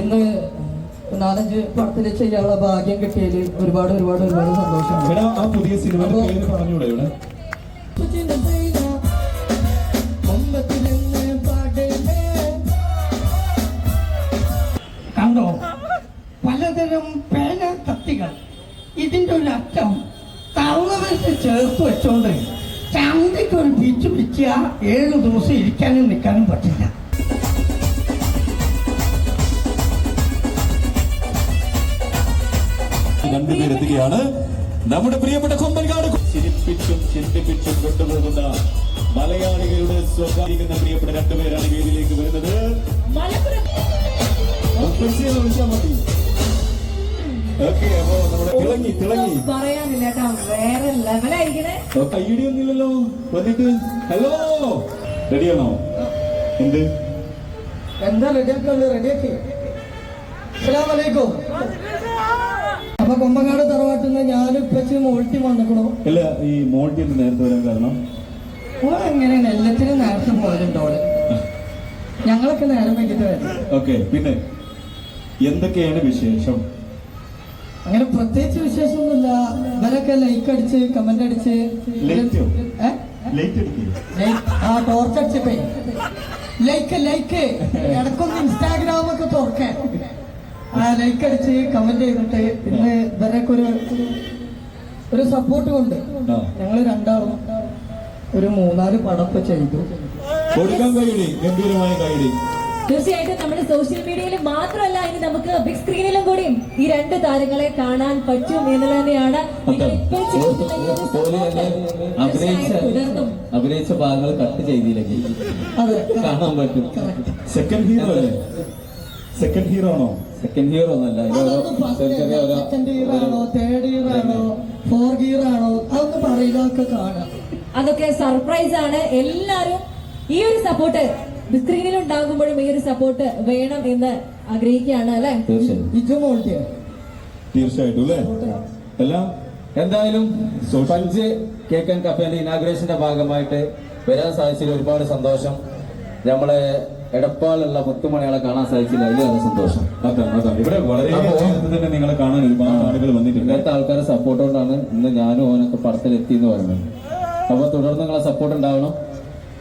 ഇന്ന് നാലഞ്ച് പടത്തിൽ ചെയ്യാനുള്ള ഭാഗ്യം കിട്ടിയതിൽ ഒരുപാട് ഒരുപാട് ഒരുപാട് സന്തോഷമാണ്. പുതിയ സിനിമ പറഞ്ഞൂടെ ഇവിടെ? കണ്ടോ? പലതരം പേന കത്തികൾ ഇതിന്റെ ഒരു അറ്റം തവളവെച്ച് ചേർത്ത് വെച്ചോണ്ട് ചന്തയ്ക്ക് ഒരു പിച്ച് പിച്ച ഏഴ് ദിവസം ഇരിക്കാനും നിൽക്കാനും പറ്റില്ല. രണ്ടുപേരെത്തുകയാണ് നമ്മുടെ പ്രിയപ്പെട്ട കൊമ്പൻകാട് ചിരിപ്പിച്ചും ചിന്തിപ്പിച്ചും കൊണ്ടുപോകുന്ന മലയാളികളുടെ സ്വകാര്യ പ്രിയപ്പെട്ട രണ്ടുപേരാണ് വേദിയിലേക്ക് വരുന്നത്. വിളിച്ചാൽ മതി ഓക്കെ അപ്പോ നമ്മുടെ തിളങ്ങി തിളങ്ങി. പറയാനില്ല കേട്ടോ വേറെ ലെവലായിരിക്കണേ ഓ, കയ്യടിയൊന്നുമില്ലല്ലോ. വന്നിട്ട്. ഹലോ. റെഡിയാണോ എന്ത്? എന്താ റെഡിയാക്കുന്നത് റെഡിയാക്കി അസ്സലാമലൈക്കും അപ്പൊ കൊമ്പങ്ങാട് തറവാട്ടിൽ നിന്ന് ഞാനും ഇപ്പച്ച് മോൾട്ടി വന്നിക്കണോ ഇല്ല ഈ മോൾട്ടി നേരത്തെ വരാൻ കാരണം? ഓളെങ്ങനെയാണ് എല്ലാത്തിനും നേരത്തെ പോയിട്ടുണ്ടോ ഓൾ. ഞങ്ങളൊക്കെ നേരം വൈകിട്ട് വരും. ഓക്കെ പിന്നെ എന്തൊക്കെയാണ് വിശേഷം? അങ്ങനെ പ്രത്യേകിച്ച് വിശേഷമൊന്നുമില്ല. ഇവരൊക്കെ ലൈക്ക് അടിച്ച് കമന്റ് അടിച്ച്. ആ ടോർച്ച് അടിച്ചപ്പേ. ലൈക്ക് ലൈക്ക് ഇടക്കൊന്ന് ഇൻസ്റ്റാഗ്രാം ഒക്കെ തുറക്കേ ആ ലൈക്ക് അടിച്ച് കമന്റ് ചെയ്തിട്ട് പിന്നെ ഇവരൊക്കെ ഒരു ഒരു സപ്പോർട്ട് കൊണ്ട്. ഞങ്ങൾ രണ്ടാളും ഒരു മൂന്നാൽ പടപ്പ് ചെയ്തു. കൊടുക്കാൻ ഗംഭീരമായ തീർച്ചയായിട്ടും നമ്മുടെ സോഷ്യൽ മീഡിയയിൽ മാത്രമല്ല ഇനി നമുക്ക് ബിഗ് സ്ക്രീനിലും കൂടിയും ഈ രണ്ട് താരങ്ങളെ കാണാൻ പറ്റും എന്നുള്ളത് തന്നെയാണ് അഭിനയിച്ച ഭാഗങ്ങൾ കട്ട് ചെയ്തില്ലെങ്കിൽ അതെ കാണാൻ പറ്റും. സെക്കൻഡ് ഹീറോ അല്ലേ? സെക്കൻഡ് ഹീറോ ആണോ? സെക്കൻഡ് ഇയർ ഒന്നല്ല ചെറിയ സെക്കൻഡ് ആണോ തേർഡ് ആണോ ആണോ പറയുന്നതൊക്കെ കാണാം. അതൊക്കെ സർപ്രൈസ് ആണ്. എല്ലാരും ഈ ഒരു സപ്പോർട്ട് സ്ക്രീനിൽ ഉണ്ടാകുമ്പോഴും ഈ ഒരു സപ്പോർട്ട് വേണം എന്ന് ആഗ്രഹിക്കുകയാണ് അല്ലെ? തീർച്ചയായിട്ടും അല്ലേ? അല്ല എന്തായാലും പഞ്ച് കേക്ക് ആൻഡ് കഫേന്റെ ഇനാഗ്രേഷന്റെ ഭാഗമായിട്ട് വരാൻ സാധിച്ചതിൽ ഒരുപാട് സന്തോഷം. നമ്മളെ എടപ്പാളുള്ള മുത്തുമണികളെ കാണാൻ സാധിച്ചില്ല. അതിലേറെ സന്തോഷം. ഇവിടെ വളരെ തന്നെ നിങ്ങളെ കാണാൻ ഒരുപാട് ആളുകൾ വന്നിട്ടുണ്ട്. ഇങ്ങനത്തെ ആൾക്കാരെ സപ്പോർട്ട് കൊണ്ടാണ് ഇന്ന് ഞാനും ഓനൊക്കെ പടത്തിലെത്തി എന്ന് പറയുന്നത്. അപ്പൊ തുടർന്ന് നിങ്ങളെ സപ്പോർട്ട് ഉണ്ടാവണം.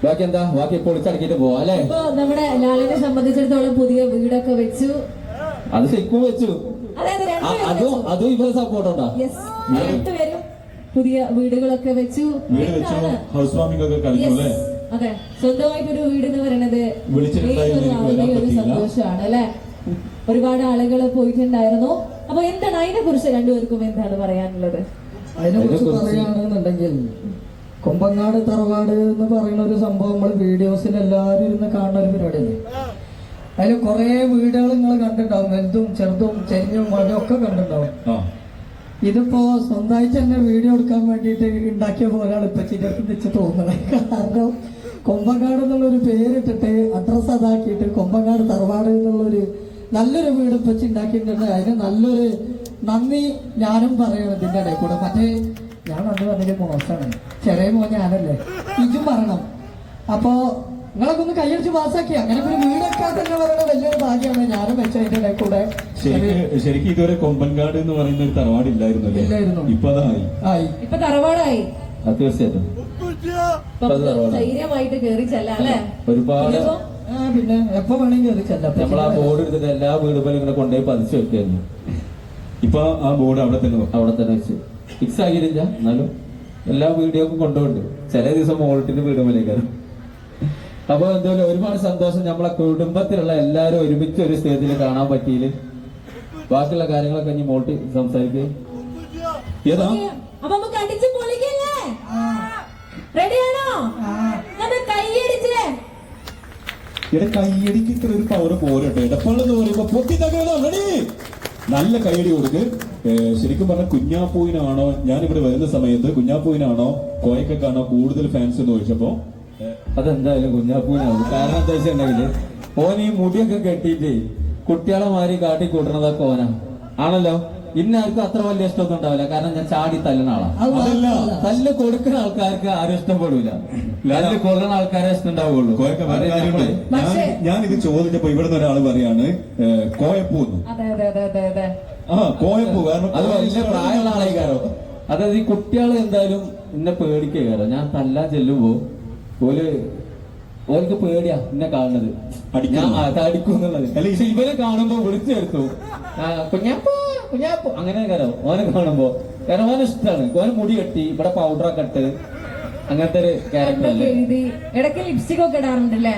ബാക്കി എന്താ? ബാക്കി പൊളിച്ചടക്കിട്ട് പോവാ അല്ലേ? നമ്മുടെ ലാലിനെ സംബന്ധിച്ചിടത്തോളം പുതിയ വീടൊക്കെ വെച്ചു. അത് ശരിക്കും വെച്ചു. അതും അതും ഇവരെ സപ്പോർട്ട് ഉണ്ടോ പുതിയ വീടുകളൊക്കെ വെച്ചു. വീട് വെച്ചു ഹൗസ് വാമിംഗ് ഒക്കെ കളിക്കും അല്ലേ? അതെ സ്വന്തമായിട്ട് ഒരു വീട് എന്ന് പറയുന്നത് ഒരു. സന്തോഷമാണ് അല്ലെ? ഒരുപാട് ആളുകൾ പോയിട്ടുണ്ടായിരുന്നു. അപ്പൊ എന്താണ് അതിനെ കുറിച്ച് രണ്ടുപേർക്കും എന്താണ് പറയാനുള്ളത്? അതിനെ കുറിച്ച് പറയുകയാണെന്നുണ്ടെങ്കിൽ കൊമ്പങ്ങാട് തറവാട് എന്ന് പറയുന്ന ഒരു സംഭവം നമ്മൾ വീഡിയോസിൽ എല്ലാവരും ഇരുന്ന് കാണുന്ന ഒരു പരിപാടിയല്ലേ? അതിൽ കുറെ വീടുകൾ നിങ്ങൾ കണ്ടിട്ടുണ്ടാവും. വലുതും ചെറുതും ചെരിഞ്ഞും മഴയും ഒക്കെ കണ്ടിട്ടുണ്ടാവും. ഇതിപ്പോ സ്വന്തമായിട്ട് തന്നെ വീഡിയോ എടുക്കാൻ വേണ്ടിയിട്ട് ഉണ്ടാക്കിയ പോലെയാണ് ഇപ്പൊ ചിലർക്ക് വെച്ച് തോന്നുന്നത്. കാരണം കൊമ്പങ്ങാട് എന്നുള്ളൊരു പേരിട്ടിട്ട് അഡ്രസ് അതാക്കിയിട്ട് കൊമ്പങ്ങാട് തറവാട് എന്നുള്ളൊരു നല്ലൊരു വീട് വെച്ച് ഉണ്ടാക്കിയിട്ടുണ്ട്. അതിന് നല്ലൊരു നന്ദി ഞാനും പറയണം ഇതിന്റെ ഇടയിൽ കൂടെ. മറ്റേ ഞാൻ നന്ദി വന്നിട്ട് മോശമാണ്. ചെറിയ മോൻ ഞാനല്ലേ? ഇതും പറയണം. അപ്പോ നിങ്ങളൊക്കെ ഒന്ന് കൈയടിച്ച് പാസ്സാക്കി. അങ്ങനെ ഒരു വീടൊക്കെ തന്നെ പറയുന്നത് വലിയൊരു ഭാഗ്യമാണ് ഞാനും വെച്ച അതിന്റെ ഇടയിൽ കൂടെ. ശരിക്ക് ഇതുവരെ കൊമ്പൻകാട് എന്ന് പറയുന്ന ഒരു തറവാട് ഇല്ലായിരുന്നു. ഇല്ലായിരുന്നു ഇപ്പൊ അതായി ഇപ്പൊ തറവാടായി. അത് തീർച്ചയായിട്ടും. ധൈര്യമായിട്ട് കേറി ചെല്ലാം അല്ലെ? ഒരുപാട് പിന്നെ എപ്പോ വേണമെങ്കിൽ കേറി ചെല്ലാം. നമ്മൾ ആ ബോർഡ് എടുത്തിട്ട് എല്ലാ വീടുകളും ഇങ്ങനെ കൊണ്ടുപോയി പതിച്ചു വെക്കായിരുന്നു ഇപ്പൊ ആ ബോർഡ് അവിടെ തന്നെ. അവിടെ തന്നെ വെച്ച്. ഫിക്സ് ആകിയില്ല എന്നാലും എല്ലാ വീഡിയോക്കും കൊണ്ടുപോണ്ട് ചില ദിവസം മോൾട്ടിന് വീടുമ്പോഴേക്കാരും അപ്പൊ എന്തായാലും ഒരുപാട് സന്തോഷം നമ്മളെ കുടുംബത്തിലുള്ള എല്ലാരും ഒരുമിച്ച് ഒരു സ്റ്റേജിൽ കാണാൻ പറ്റിയില്ല? ബാക്കിയുള്ള കാര്യങ്ങളൊക്കെ ഇനി മോൾട്ടി സംസാരിക്കുക ഏതാ അപ്പൊ നമുക്ക് അടിച്ച് പൊളിക്കല്ലേ? റെഡിയാണോ കൈയടിച്ചേ ഇവിടെ ഇത്ര ഒരു പവർ പോരട്ടെ. ഇടപ്പാളെന്ന് പറയുമ്പോ പൊത്തി തകരണോ റെഡി നല്ല കൈയടി കൊടുക്ക്. ശരിക്കും പറഞ്ഞ കുഞ്ഞാപ്പൂവിനാണോ? ഞാൻ ഇവിടെ വരുന്ന സമയത്ത് കുഞ്ഞാപ്പൂവിനാണോ? കോയക്കാണോ കൂടുതൽ ഫാൻസ് എന്ന് ചോദിച്ചപ്പോ അതെന്തായാലും കുഞ്ഞാപ്പൂനാവും കാരണം എന്താ വെച്ചിട്ടുണ്ടെങ്കിൽ ഓൻ ഈ മുടിയൊക്കെ കെട്ടിയിട്ട് കുട്ടികളെ മാറി കാട്ടി കൂട്ടണതൊക്കെ ഓനാ. ആണല്ലോ? ഇന്ന ആർക്കും അത്ര വലിയ ഇഷ്ടമൊന്നും ഉണ്ടാവില്ല. കാരണം ഞാൻ ചാടി തല്ലുന്ന ആളാണ്. തല്ല് കൊടുക്കുന്ന ആൾക്കാർക്ക് ആരും ഇഷ്ടപ്പെടില്ല തല്ല് കൊള്ളുന്ന ആൾക്കാരെ ഇഷ്ടം ഉണ്ടാവുള്ളൂ ഞാൻ ഇത് ചോദിച്ചപ്പോ ഇവിടുന്ന് ഒരാൾ പറയാണ് കോയപ്പൂ അതെ അതെ അതെ അതെ അതെ. ആ കോയപ്പൂ. കാരണം അത് വലിയ പ്രായമുള്ള ആളേക്കാരോ അതായത് ഈ കുട്ടികൾ എന്തായാലും എന്നെ പേടിക്കാരോ ഞാൻ തല്ലാൻ ചെല്ലുമ്പോ ഓൽ ഓർക്ക് പേടിയാ എന്നെ കാണുന്നത്. അടിക്കും. എന്നുള്ളത് ഇവനെ കാണുമ്പോ വിളിച്ചെടുത്തു. കുഞ്ഞാപ്പോ കുഞ്ഞാപ്പോ. അങ്ങനെ കാരോ ഓനെ കാണുമ്പോ കാരണം ഓന് ഇഷ്ടമാണ് ഓന് മുടി കെട്ടി ഇവിടെ പൗഡറൊക്കെ ഇട്ട് അങ്ങനത്തെ ഒരു ക്യാരക്ടർ ഇടയ്ക്ക് ലിപ്സ്റ്റിക് ഒക്കെ ഇടാറുണ്ടല്ലേ?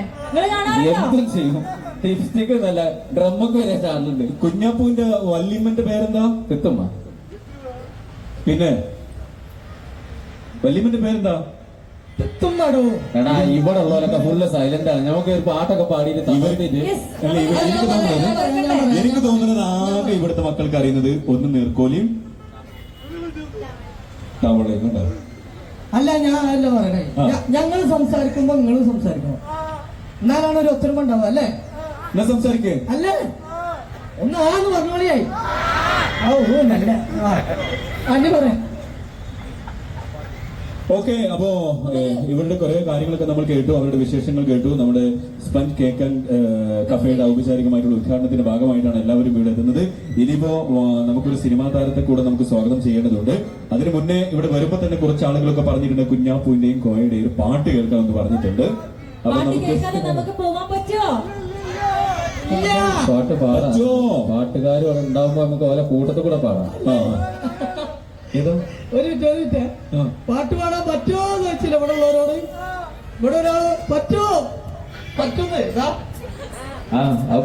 എന്തും ചെയ്യും. ലിപ്സ്റ്റിക് നല്ല ഡ്രമ്മൊക്കെ വരെ ചാടുന്നുണ്ട് കുഞ്ഞാപ്പൂവിന്റെ വല്യമ്മന്റെ പേരെന്താ? തിത്തുമ്മ പിന്നെ? വല്യമ്മന്റെ പേരെന്താ? എടാ ഇവിടെ ഉള്ളവരൊക്കെ ഫുള്ള് സൈലന്റ് ആണ്. നമുക്ക് ഒരു പാട്ടൊക്കെ പാടിയിട്ട്. എനിക്ക് തോന്നുന്നത് എനിക്ക് തോന്നുന്നത് ആകെ ഇവിടുത്തെ മക്കൾക്ക് അറിയുന്നത് ഒന്ന് നീർക്കോലിയും തവളയും ഉണ്ടാവും അല്ല ഞാൻ അല്ല പറയണേ. ഞങ്ങൾ സംസാരിക്കുമ്പോ നിങ്ങൾ സംസാരിക്കണം. എന്നാലാണ് ഒരു ഒത്തൊരുമ ഉണ്ടാവുക അല്ലേ? എന്നാ സംസാരിക്കേ? അല്ലേ? ഒന്ന് ആന്ന് പറഞ്ഞോളിയായി. ഓ നല്ല അന്നെ അനി പറയാം. ഓക്കെ അപ്പോ ഇവരുടെ കുറെ കാര്യങ്ങളൊക്കെ നമ്മൾ കേട്ടു അവരുടെ വിശേഷങ്ങൾ കേട്ടു. നമ്മുടെ സ്പഞ്ച് കേക്ക് ആൻഡ് കഫേയുടെ ഔപചാരികമായിട്ടുള്ള ഉദ്ഘാടനത്തിന്റെ ഭാഗമായിട്ടാണ് എല്ലാവരും ഇവിടെ എത്തുന്നത്. ഇനിയിപ്പോ നമുക്കൊരു സിനിമാ താരത്തെ കൂടെ നമുക്ക് സ്വാഗതം ചെയ്യേണ്ടതുണ്ട്. അതിനു മുന്നേ ഇവിടെ വരുമ്പോ തന്നെ കുറച്ച് ആളുകളൊക്കെ പറഞ്ഞിട്ടുണ്ട് കുഞ്ഞാപ്പൂവിന്റെയും കോയയുടെയും ഒരു പാട്ട് കേൾക്കണമെന്ന് പറഞ്ഞിട്ടുണ്ട്. അപ്പൊ പാട്ട് നമുക്ക് പറ്റുമോ പാട്ട് പാടാം. ഇവിടെ ഉണ്ടാവുമ്പോ നമുക്ക് ഓല കൂട്ടത്തിൽ കൂടെ പാടാം. ഏതോ? ഒരു ആ. പാട്ട് പാടാൻ പറ്റുമോ എന്ന് വെച്ചില്ല ഇവിടെ ഉള്ളവരോട്. ഇവിടെ ഒരാൾ പറ്റുമോ? പറ്റുന്നേ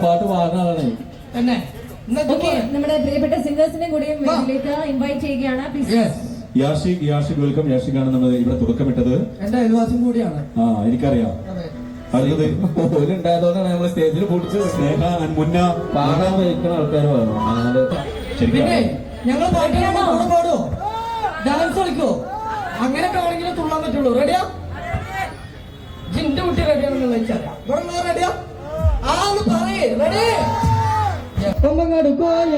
പാട്ട് പാടുന്ന ആളാണ് തന്നെ. നമ്മുടെ പ്രിയപ്പെട്ട സിംഗേഴ്സിനെ കൂടി ഇൻവൈറ്റ് ചെയ്യുകയാണ്. പ്ലീസ് യാഷിക് യാഷിക് വെൽക്കം യാഷിക്കാണ് നമ്മൾ ഇവിടെ തുടക്കമിട്ടത്. എന്റെ അയൽവാസം കൂടിയാണ്. ആ എനിക്കറിയാം. അടുത്തത്. ഓലുണ്ടായതുകൊണ്ടാണ് നമ്മൾ സ്റ്റേജിൽ പിടിച്ചത് സ്നേഹ ആൻഡ് മുന്ന. പാടാൻ വയ്ക്കുന്ന ആൾക്കാർ പറഞ്ഞു ഞങ്ങൾ ഡാൻസ് കളിക്കോ? അങ്ങനെയൊക്കെ ആണെങ്കിലും തുള്ളാൻ പറ്റുള്ളൂ. റെഡിയാ ജിന്റെ കുട്ടി റെഡിയാണെന്ന് വെച്ചറിയാം ഇവിടെ റെഡിയാ ആന്ന് പറയേ. റെഡി കൊമ്പങ്ങാട് കോയ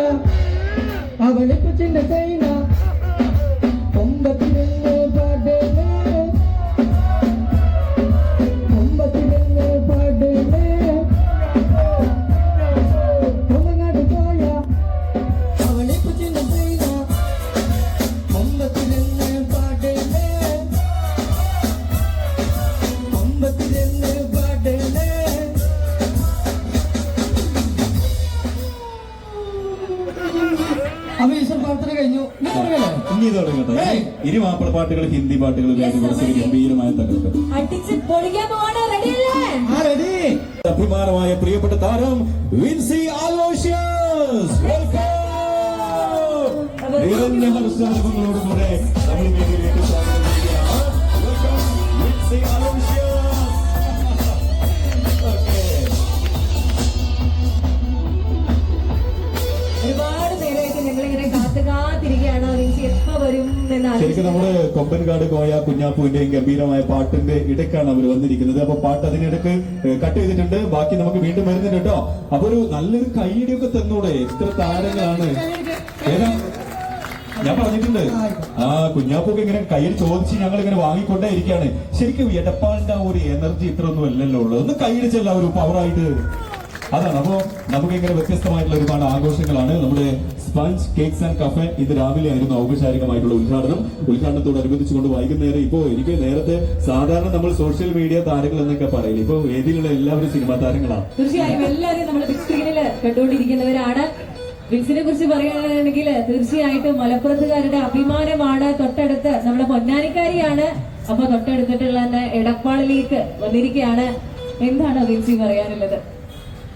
അവളെ കൊച്ചിന്റെ ചൈന കൊമ്പത്തിരുന്ന് പാടേലേ ഇനി മാപ്പിള പാട്ടുകൾ ഹിന്ദി പാട്ടുകൾ ഗംഭീരമായ തകർക്കും അഭിമാനമായ പ്രിയപ്പെട്ട താരം വിൻസി ആലോഷ്യസ് നിറഞ്ഞ ഹർഷങ്ങളോടുകൂടെ നമ്മൾ വേദിയിലേക്ക് സ്വാഗതം ചെയ്യുകയാണ്. വെൽക്കം വിൻസി ആലോഷ്യസ് വരും ശരിക്കും നമ്മുടെ കൊമ്പൻകാട് കോയ കുഞ്ഞാപ്പുവിന്റെയും ഗംഭീരമായ പാട്ടിന്റെ ഇടയ്ക്കാണ് അവർ വന്നിരിക്കുന്നത്. അപ്പൊ പാട്ട് അതിനിടയ്ക്ക് കട്ട് ചെയ്തിട്ടുണ്ട്. ബാക്കി നമുക്ക് വീണ്ടും വരുന്നുണ്ട് കേട്ടോ. അപ്പൊ ഒരു നല്ലൊരു കൈയടിയൊക്കെ തന്നൂടെ. എത്ര താരങ്ങളാണ്. ഏതാ? ഞാൻ പറഞ്ഞിട്ടുണ്ട്. ആ കുഞ്ഞാപ്പൊക്കെ ഇങ്ങനെ കയ്യിൽ ചോദിച്ച് ഞങ്ങൾ ഇങ്ങനെ വാങ്ങിക്കൊണ്ടേ ഇരിക്കുകയാണ്. ശരിക്കും എടപ്പാളിന്റെ ആ ഒരു എനർജി ഇത്രയൊന്നും അല്ലല്ലോ ഉള്ളത്. ഒന്ന് കൈയടിച്ചല്ല ഒരു പവറായിട്ട് അതാണ്. അപ്പോ നമുക്ക് ഇങ്ങനെ വ്യത്യസ്തമായിട്ടുള്ള ഒരുപാട് ആഘോഷങ്ങളാണ്. നമ്മുടെ സ്പഞ്ച് കേക്ക്സ് ആൻഡ് കഫേ ഇത് രാവിലെ ആയിരുന്നു ഔപചാരികമായിട്ടുള്ള ഉദ്ഘാടനം. ഉദ്ഘാടനത്തോടനുബന്ധിച്ചുകൊണ്ട് വൈകുന്നേരം ഇപ്പോ എനിക്ക് നേരത്തെ സാധാരണ നമ്മൾ സോഷ്യൽ മീഡിയ താരങ്ങൾ എന്നൊക്കെ പറയില്ല? ഇപ്പൊ വേദിയിലുള്ള എല്ലാവരും സിനിമാ താരങ്ങളാണ്. തീർച്ചയായും. എല്ലാവരും നമ്മൾ ബിഗ് സ്ക്രീനിൽ കണ്ടുകൊണ്ടിരിക്കുന്നവരാണ്. വിൻസിനെ കുറിച്ച് പറയുകയാണെങ്കിൽ തീർച്ചയായിട്ടും മലപ്പുറത്തുകാരുടെ അഭിമാനമാണ് തൊട്ടടുത്ത് നമ്മുടെ പൊന്നാനിക്കാരിയാണ്. അപ്പൊ തൊട്ടടുത്തിട്ടുള്ള എടപ്പാളിലേക്ക് വന്നിരിക്കുകയാണ്. എന്താണ് ബിൻസി പറയാനുള്ളത്?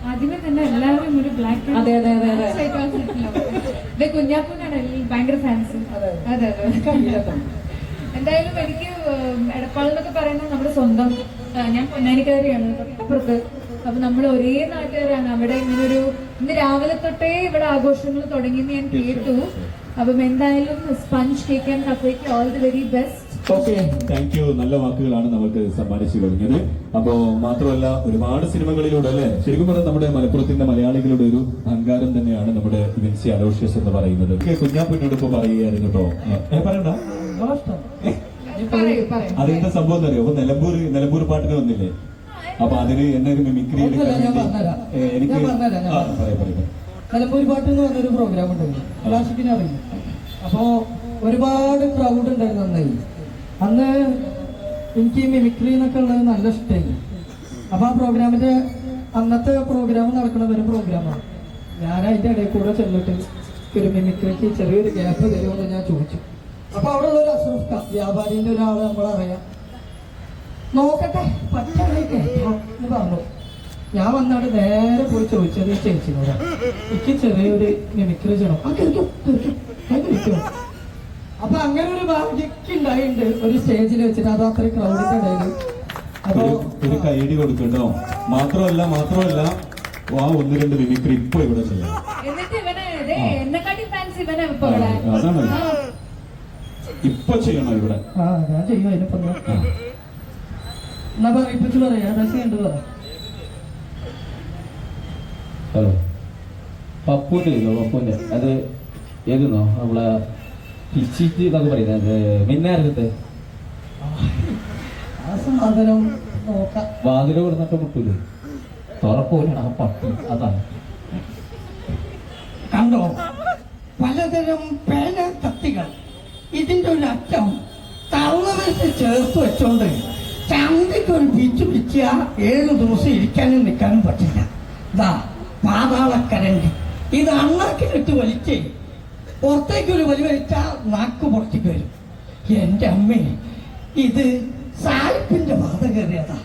ആദ്യമേ തന്നെ എല്ലാവരും ഒരു ബ്ലാക്ക് അതെ അതെ അതെ അതെ. കുഞ്ഞാപ്പൂനാണ് ഭയങ്കര ഫാൻസ് അതെ അതെ. എന്തായാലും എനിക്ക് എടപ്പാൾ എന്നൊക്കെ പറയുന്നത് നമ്മുടെ സ്വന്തം ഞാൻ പൊന്നാനിക്കാരിയാണ് തൊട്ടപ്പുറത്ത്. അപ്പൊ നമ്മൾ ഒരേ നാട്ടുകാരാണ്. അവിടെ ഇങ്ങനെ ഒരു ഇന്ന് രാവിലെ തൊട്ടേ ഇവിടെ ആഘോഷങ്ങൾ തുടങ്ങിയെന്ന് ഞാൻ കേട്ടു. അപ്പം എന്തായാലും sponge cake and കഫേക്ക് all the very best okay thank you നല്ല വാക്കുകളാണ് നമുക്ക് സമ്മാനിച്ചു കഴിഞ്ഞത് അപ്പോ മാത്രമല്ല ഒരുപാട് സിനിമകളിലൂടെ അല്ലെ? ശരിക്കും പറഞ്ഞാൽ നമ്മുടെ മലപ്പുറത്തിന്റെ മലയാളികളുടെ ഒരു അഹങ്കാരം തന്നെയാണ് നമ്മുടെ വിൻസി അലോഷ്യസ് എന്ന് പറയുന്നത്. കുഞ്ഞാപ്പിന്നോട് ഇപ്പൊ പറയുകയായിരുന്നു കേട്ടോ. പറയണ്ട. അതിന്റെ അതെന്താ സംഭവം എന്നറിയോ അപ്പൊ നിലമ്പൂർ നിലമ്പൂർ പാട്ടിന് വന്നില്ലേ? അപ്പൊ അതിന് എന്നെ ഒരു മിമിക്രി എനിക്ക്. നിലമ്പൂർ പാട്ട് എന്ന് പറഞ്ഞൊരു പ്രോഗ്രാം ഉണ്ടായിരുന്നു അറിയില്ല അപ്പോ ഒരുപാട് ക്രൗഡ് ഉണ്ടായിരുന്നു അന്നായി അന്ന് എനിക്ക് മിമിക്രി എന്നൊക്കെ ഉള്ളത് നല്ല ഇഷ്ടമായി അപ്പൊ ആ പ്രോഗ്രാമിന്റെ അന്നത്തെ പ്രോഗ്രാം നടക്കുന്ന ഒരു പ്രോഗ്രാമാണ് ഞാൻ അതിന്റെ ഇടയിൽ കൂടെ ചെന്നിട്ട് ഒരു മിമിക്രിക്ക് ചെറിയൊരു ഗ്യാപ്പ് തരുമെന്ന് ഞാൻ ചോദിച്ചു. അപ്പൊ അവിടെ ഉള്ള ഒരു അസുഖ വ്യാപാരിന്റെ ഒരാൾ നമ്മളറിയാം നോക്കട്ടെ പറ്റാതെ എന്ന് പറഞ്ഞു. ഞാൻ വന്നാട് നേരെ പോയി ചോദിച്ചത് ചേച്ചി എനിക്ക് ചെറിയൊരു മിമിക്രി ചെയ്യണം. അപ്പൊ അങ്ങനെ ഒരു ഭാഗ്യക്ക് ഉണ്ടായിട്ടുണ്ട് ഒരു സ്റ്റേജിൽ വെച്ചിട്ട് അത് അത്ര ക്രൗഡിന്റെ ഇടയിൽ അപ്പൊ ഒരു കൈഡി കൊടുക്കണ്ടോ മാത്രമല്ല മാത്രമല്ല ആ ഒന്ന് രണ്ട് മിമിക്രി ഇപ്പൊ ഇവിടെ ചെയ്യാം. എന്നിട്ട് ഇവനെ ദേ, എന്നെക്കാട്ടി ഫാൻസ് ഇവനെ ഇപ്പൊ ഇവിടെ. അതാണ്. ഇപ്പൊ ചെയ്യണം ഇവിടെ? ആ ഞാൻ ചെയ്യും അതിനിപ്പോ? എന്നാ പറയിപ്പിച്ച് പറയാ ചെയ്യേണ്ടത് പറ. ഹലോ. പപ്പുവിന്റെ ഇല്ലോ പപ്പുവിന്റെ അത് ഏതെന്നോ? നമ്മളെ പിച്ചിറ്റ് എന്നൊക്കെ പറയുന്നത് മിന്നാരത്തെ ആ സാധനം നോക്കാം. വാതിൽ കൊടുത്തിട്ട് മുട്ടൂലേ. തുറക്കൂലാണ് ആ പട്ടി. അതാണ്. കണ്ടോ? പലതരം പേന കത്തികൾ ഇതിന്റെ ഒരു അറ്റം തള്ളവരത്ത് ചേർത്ത് വെച്ചോണ്ട് ചന്തയ്ക്ക് ഒരു പിച്ച് പിച്ച ഏഴു ദിവസം ഇരിക്കാനും നിൽക്കാനും പറ്റില്ല. ഇതാ പാതാളക്കരണ്ട് ഇത് അണ്ണാക്കിലിട്ട് വലിച്ചേ പുറത്തേക്ക് ഒരു വലി വലിച്ചാൽ നാക്ക് പുറത്തേക്ക് വരും. എന്റെ അമ്മേ ഇത് സായിപ്പിന്റെ ബാധ കയറിയതാ.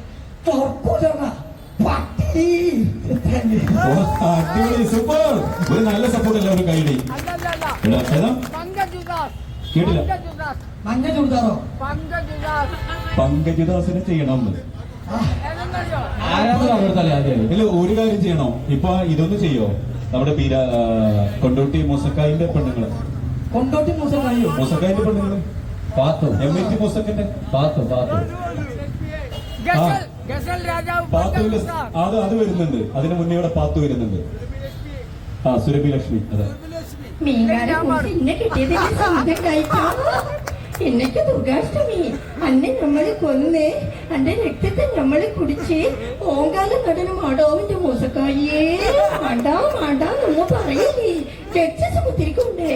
തുറക്കൂലടാ പട്ടി. ഓ, അടിപൊളി സൂപ്പർ. ഒരു നല്ല സപ്പോർട്ട് കൈയടി? കേട്ടില്ല? പങ്കജദാസിനെ അവിടുത്തെ ആദ്യം? ഇല്ല ഒരു കാര്യം ചെയ്യണോ? ഇപ്പൊ ഇതൊന്നും ചെയ്യോ? നമ്മുടെ പീര കൊണ്ടോട്ടി മൂസക്കായിന്റെ പെണ്ണുങ്ങൾ. കൊണ്ടോട്ടി മൂസക്കായോ? മൂസക്കായിന്റെ പെണ്ണുങ്ങൾ. പാത്തു. എം എ ടി മൂസക്കിന്റെ പാത്തു പാത്തു. പാത്തു പാത്തുവിന്റെ അത് അത് വരുന്നുണ്ട്. അതിന് മുന്നേ ഇവിടെ പാത്തു വരുന്നുണ്ട്. ആ സുരഭി ലക്ഷ്മി അതെ. മീൻകാരെ കിട്ടിയതിന്റെ സ്വന്തം എന്നൊക്കെ ദുർഗാഷ്ടമി. അന്നെ നമ്മൾ കൊന്ന്. അന്റെ രക്തത്തെ നമ്മൾ കുടിച്ച്. ഓങ്കാല നടന മാടാവിന്റെ മൂസക്കായേ മാണ്ടാ മാണ്ടാ നമ്മ പറയില്ലേ. രക്ഷസ് കുത്തിരിക്കണ്ടേ.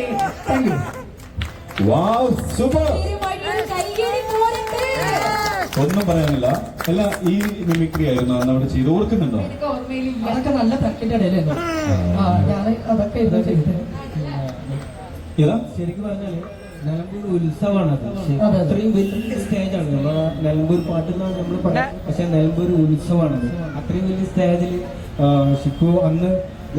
ഒന്നും പറയാനില്ല. അല്ല ഈ മിമിക്രി ആയിരുന്നു. അന്ന് അവിടെ ചെയ്ത് കൊടുക്കുന്നുണ്ടോ? അതൊക്കെ നല്ല തക്കിന്റെ ഇടയിലായിരുന്നു. ആ. ഞാൻ അതൊക്കെ ശരിക്കും പറഞ്ഞാൽ നിലമ്പൂർ ഉത്സവമാണത് അതെ, അതെ. അത്രയും വലിയ സ്റ്റേജാണ് ആണ്. നിലമ്പൂർ പാട്ട് എന്നാണ് നമ്മൾ പറയുന്നത്. പക്ഷെ നിലമ്പൂർ ഉത്സവമാണത് അത്രയും വലിയ സ്റ്റേജിൽ ഷിപ്പു അന്ന്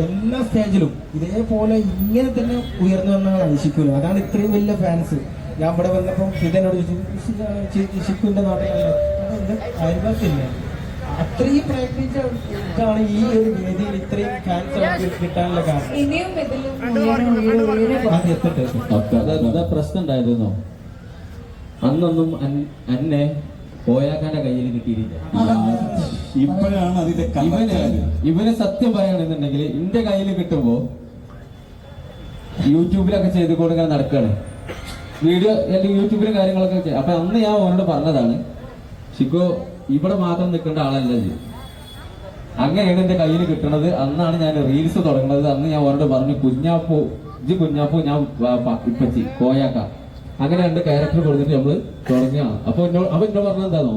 എല്ലാ സ്റ്റേജിലും ഇതേപോലെ ഇങ്ങനെ തന്നെ ഉയർന്നു വന്നതാണ് ഷിക്കു അതാണ് ഇത്രയും വലിയ ഫാൻസ് ഞാൻ ഇവിടെ വന്നപ്പോൾ ചോദിച്ചു ഷിക്കുവിന്റെ നാട്ടിലല്ലേ? അയൽവാസില്ലേ അത്രയും പ്രയത്നിച്ചാണ് ഈ ഒരു വേദിയിൽ ഇത്രയും ഫാൻസ് കിട്ടാനുള്ള കാരണം. ഇനിയും അതെന്താ പ്രശ്നം ഉണ്ടായിരുന്നോ അന്നൊന്നും അന്നെ പോയാക്കാന്റെ കയ്യിൽ കിട്ടിയിട്ടില്ല ഇപ്പോഴാണ് അതിന്റെ ഇവന് സത്യം പറയുകയാണെന്നുണ്ടെങ്കിൽ എന്റെ കയ്യിൽ കിട്ടുമ്പോ യൂട്യൂബിലൊക്കെ ചെയ്ത് കൊടുക്കാൻ നടക്കുകയാണ്. നടക്കാണ് വീഡിയോ അല്ലെങ്കിൽ യൂട്യൂബിലെ കാര്യങ്ങളൊക്കെ ചെയ്യ- അപ്പൊ അന്ന് ഞാൻ അവനോട് പറഞ്ഞതാണ് ഷിക്കോ ഇവിടെ മാത്രം നിൽക്കേണ്ട ആളല്ല ഇത് അങ്ങനെയാണ് എന്റെ കയ്യിൽ കിട്ടണത്. അന്നാണ് ഞാൻ റീൽസ് തുടങ്ങുന്നത് അന്ന് ഞാൻ ഓരോട് പറഞ്ഞു കുഞ്ഞാപ്പൂ ഇജ് കുഞ്ഞാപ്പൂ ഞാൻ ഇപ്പച്ചി കോയാക്ക. അങ്ങനെ രണ്ട് ക്യാരക്ടർ കൊടുത്തിട്ട് നമ്മൾ തുടങ്ങിയാണ് അപ്പൊ എന്നോട് അവൻ എന്നോട് പറഞ്ഞത് എന്താണോ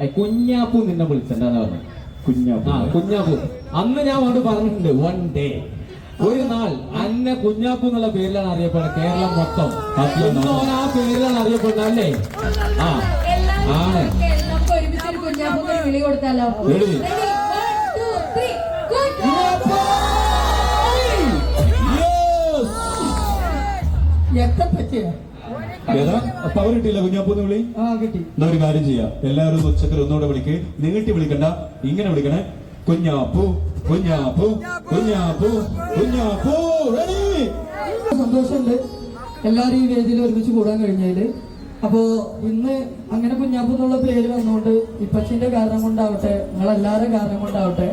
"ഏ, കുഞ്ഞാപ്പൂ നിന്നെ വിളിച്ചെന്താന്ന് പറഞ്ഞു? കുഞ്ഞാപ്പൂ. ആ കുഞ്ഞാപ്പൂ. അന്ന് ഞാൻ അവരോട് പറഞ്ഞിട്ടുണ്ട് വൺ ഡേ ഒരു നാൾ അന്നെ കുഞ്ഞാപ്പു എന്നുള്ള പേരിലാണ് അറിയപ്പെടുന്നത്. കേരളം മൊത്തം. ആ പേരിലാണ് അറിയപ്പെടുന്നത് അല്ലേ? ആ ആണ്. ഒരു വിളി. കൊടുത്താലോ! എത്ര പറ്റിയ? ഏതാ? പവർ കിട്ടിയില്ല കുഞ്ഞാപ്പൂന്ന് വിളി? ആ കിട്ടി. എന്നാ ഒരു കാര്യം ചെയ്യാം. എല്ലാവരും ഉച്ചക്കർ ഒന്നുകൂടെ വിളിക്കേ. നീട്ടി വിളിക്കണ്ട. ഇങ്ങനെ വിളിക്കണേ. കുഞ്ഞാപ്പൂ കുഞ്ഞാപ്പൂ കുഞ്ഞാപ്പൂ കുഞ്ഞാപ്പൂ. സന്തോഷമുണ്ട്. എല്ലാവരും ഈ വേദിയിൽ ഒരുമിച്ച് കൂടാൻ കഴിഞ്ഞതിൽ അപ്പോ ഇന്ന് അങ്ങനെ കുഞ്ഞാപ്പ് എന്നുള്ള പേര് വന്നുകൊണ്ട് ഇപ്പച്ചിന്റെ കാരണം കൊണ്ടാവട്ടെ നിങ്ങളെല്ലാവരുടെ കാരണം കൊണ്ടാവട്ടെ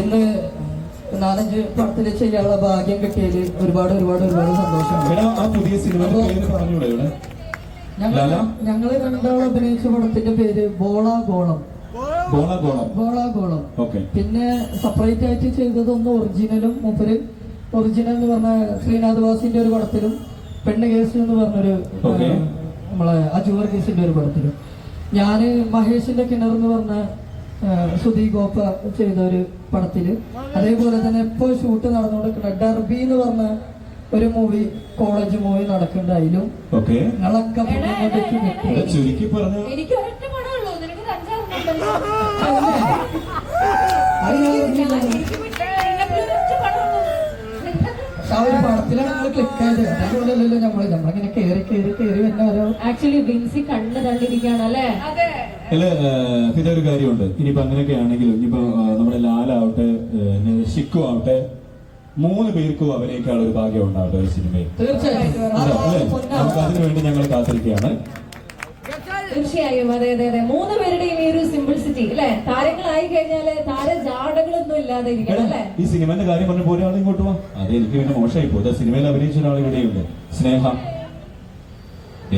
ഇന്ന് നാലഞ്ച് പടത്തിൽ ചെയ്യാനുള്ള ഭാഗ്യം കിട്ടിയതിൽ ഒരുപാട് ഒരുപാട് ഒരുപാട് സന്തോഷമാണ്. ഞങ്ങൾ ലാല? ഞങ്ങൾ രണ്ടാളും അഭിനയിച്ച പടത്തിന്റെ പേര് ബോള ഗോളം. പിന്നെ സെപ്പറേറ്റ് ആയിട്ട് ചെയ്തത് ഒന്ന് ഒറിജിനലും മൂപ്പര്. ഒറിജിനൽ എന്ന് പറഞ്ഞ ശ്രീനാഥ് വാസിന്റെ ഒരു പടത്തിലും പെണ്ണ് കേസ് എന്ന് പറഞ്ഞൊരു നമ്മളെ അജു വർഗീസിന്റെ ഒരു പടത്തിലും. ഞാൻ മഹേഷിന്റെ കിണർ എന്ന് പറഞ്ഞ സുധി ഗോപ ചെയ്ത ഒരു പടത്തിൽ. അതേപോലെ തന്നെ ഇപ്പോൾ ഷൂട്ട് നടന്നുകൊണ്ടിരിക്കുന്ന ഡർബി എന്ന് പറഞ്ഞ ഒരു മൂവി കോളേജ് മൂവി നടക്കുന്നുണ്ട് അതിലും. ഓക്കെ. നിങ്ങളൊക്കെ കിട്ടി. ആ ഒരു പടത്തിലാണ് നമ്മൾ ക്ലിക്ക് ആയത് അതേപോലെയല്ലല്ലോ നമ്മൾ. നമ്മളിങ്ങനെ കേറി കേറി കേറി വരുന്ന ഓരോ ആക്ച്വലി കണ്ണ് അല്ലേ അല്ല പിന്നെ കാര്യമുണ്ട്. ഇനിയിപ്പോ അങ്ങനെയൊക്കെ ആണെങ്കിലും ഇനിയിപ്പോ നമ്മുടെ ലാലാവട്ടെ ഷിക്കു ആവട്ടെ മൂന്ന് പേർക്കും അവനേക്കാൾ ഒരു ഭാഗ്യം ഉണ്ടാവട്ടെ ഒരു സിനിമയിൽ. തീർച്ചയായിട്ടും. ആ അല്ലേ? ഭാഗം നമുക്ക് അതിനു വേണ്ടി ഞങ്ങൾ കാത്തിരിക്കുകയാണ്. തീർച്ചയായും. അതെ അതെ അതെ. മൂന്ന് പേരുടെയും ഈ ഒരു സിംപിൾസിറ്റി അല്ലെ? താരങ്ങളായി കഴിഞ്ഞാൽ താര ഇല്ലാതെ ഇരിക്കണം ഈ സിനിമന്റെ കാര്യം പറഞ്ഞ ഒരാൾ ഇങ്ങോട്ട് വാ. അത് എനിക്ക് വേണ്ടി മോശമായി പോയി. സിനിമയിൽ അഭിനയിച്ച ഒരാൾ ഇവിടെയുണ്ട്. സ്നേഹ.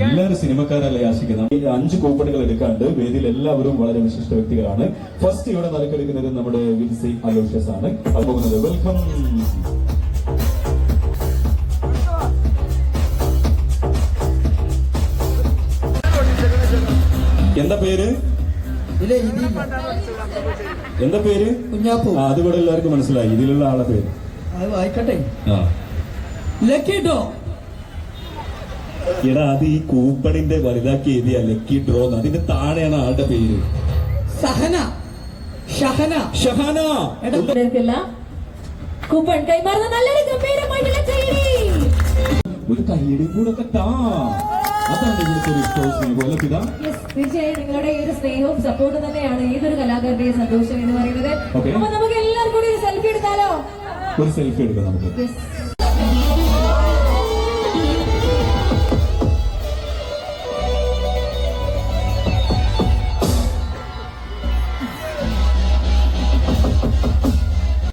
എല്ലാവരും സിനിമക്കാരല്ലേ ആശിക്കുന്നത്. ഈ അഞ്ച് കൂപ്പണുകൾ എടുക്കാണ്ട് വേദിയിൽ എല്ലാവരും വളരെ വിശിഷ്ട വ്യക്തികളാണ്. ഫസ്റ്റ് ഇവിടെ നറുക്കെടുക്കുന്നത് നമ്മുടെ വിൻസി അലോഷ്യസ് ആണ്. അത് പോകുന്നത് വെൽക്കം. എന്താ പേര്? എന്താ പേര്? കുഞ്ഞാപ്പു. ആ അതിവിടെ എല്ലാവർക്കും മനസ്സിലായി. ഇതിലുള്ള ആളെ പേര്? അത് വായിക്കട്ടെ. ലക്കി ഡോ എടാ അത് ഈ കൂപ്പണിന്റെ വലുതാക്കി എഴുതിയ ലക്കി ഡ്രോ. അതിന്റെ താഴെയാണ് ആളുടെ പേര്. സഹന. ഷഹന. ഷഹന. കൂപ്പൺ കൈമാറുന്ന നല്ലൊരു ഗംഭീരമായിട്ടുള്ള ഒരു കൈയുടെ കൂടെ താ അതാണ് ഇവിടുത്തെ ഒരു അല്ലേ പിതാ തീർച്ചയായും നിങ്ങളുടെ ഈ ഒരു സ്നേഹവും സപ്പോർട്ടും തന്നെയാണ് ഏതൊരു കലാകാരന്റെയും സന്തോഷം എന്ന് പറയുന്നത്. അപ്പൊ നമുക്ക് എല്ലാവർക്കും കൂടി ഒരു സെൽഫി എടുത്താലോ ഒരു സെൽഫി എടുക്കാം നമുക്ക്.